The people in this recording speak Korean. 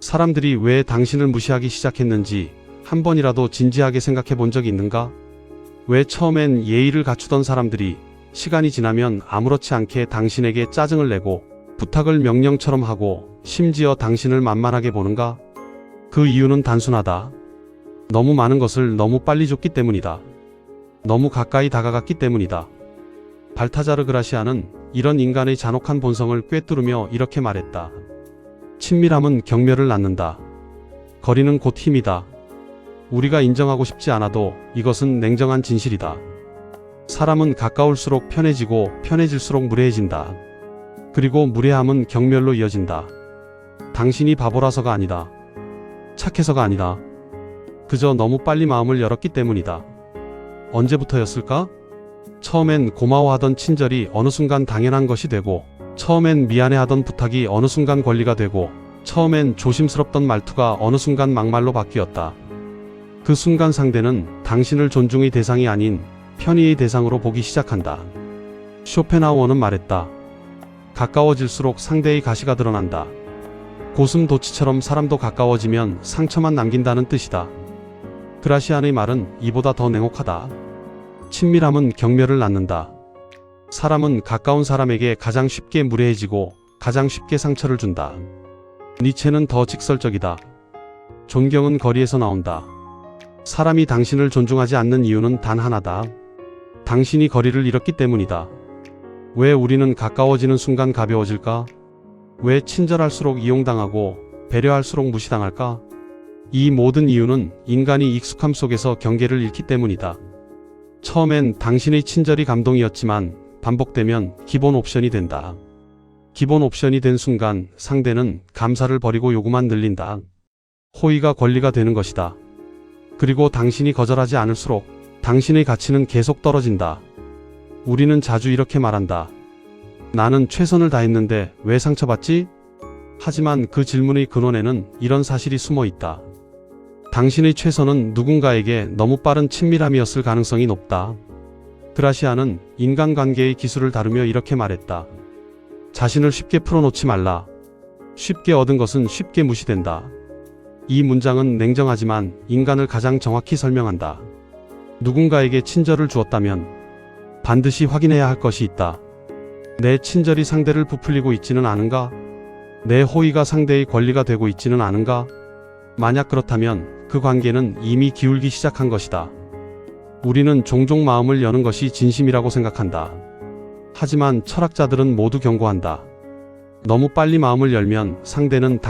사람들이 왜 당신을 무시하기 시작했는지 한 번이라도 진지하게 생각해 본 적이 있는가? 왜 처음엔 예의를 갖추던 사람들이 시간이 지나면 아무렇지 않게 당신에게 짜증을 내고 부탁을 명령처럼 하고 심지어 당신을 만만하게 보는가? 그 이유는 단순하다. 너무 많은 것을 너무 빨리 줬기 때문이다. 너무 가까이 다가갔기 때문이다. 발타자르 그라시아는 이런 인간의 잔혹한 본성을 꿰뚫으며 이렇게 말했다. 친밀함은 경멸을 낳는다. 거리는 곧 힘이다. 우리가 인정하고 싶지 않아도 이것은 냉정한 진실이다. 사람은 가까울수록 편해지고 편해질수록 무례해진다. 그리고 무례함은 경멸로 이어진다. 당신이 바보라서가 아니다. 착해서가 아니다. 그저 너무 빨리 마음을 열었기 때문이다. 언제부터였을까? 처음엔 고마워하던 친절이 어느 순간 당연한 것이 되고, 처음엔 미안해하던 부탁이 어느 순간 권리가 되고, 처음엔 조심스럽던 말투가 어느 순간 막말로 바뀌었다. 그 순간 상대는 당신을 존중의 대상이 아닌 편의의 대상으로 보기 시작한다. 쇼펜하우어는 말했다. 가까워질수록 상대의 가시가 드러난다. 고슴도치처럼 사람도 가까워지면 상처만 남긴다는 뜻이다. 그라시안의 말은 이보다 더 냉혹하다. 친밀함은 경멸을 낳는다. 사람은 가까운 사람에게 가장 쉽게 무례해지고 가장 쉽게 상처를 준다. 니체는 더 직설적이다. 존경은 거리에서 나온다. 사람이 당신을 존중하지 않는 이유는 단 하나다. 당신이 거리를 잃었기 때문이다. 왜 우리는 가까워지는 순간 가벼워질까? 왜 친절할수록 이용당하고 배려할수록 무시당할까? 이 모든 이유는 인간이 익숙함 속에서 경계를 잃기 때문이다. 처음엔 당신의 친절이 감동이었지만 반복되면 기본 옵션이 된다. 기본 옵션이 된 순간 상대는 감사를 버리고 요구만 늘린다. 호의가 권리가 되는 것이다. 그리고 당신이 거절하지 않을수록 당신의 가치는 계속 떨어진다. 우리는 자주 이렇게 말한다. 나는 최선을 다했는데 왜 상처받지? 하지만 그 질문의 근원에는 이런 사실이 숨어 있다. 당신의 최선은 누군가에게 너무 빠른 친밀함이었을 가능성이 높다. 그라시아는 인간관계의 기술을 다루며 이렇게 말했다. 자신을 쉽게 풀어놓지 말라. 쉽게 얻은 것은 쉽게 무시된다. 이 문장은 냉정하지만 인간을 가장 정확히 설명한다. 누군가에게 친절을 주었다면 반드시 확인해야 할 것이 있다. 내 친절이 상대를 부풀리고 있지는 않은가? 내 호의가 상대의 권리가 되고 있지는 않은가? 만약 그렇다면 그 관계는 이미 기울기 시작한 것이다. 우리는 종종 마음을 여는 것이 진심이라고 생각한다. 하지만 철학자들은 모두 경고한다. 너무 빨리 마음을 열면 상대는 당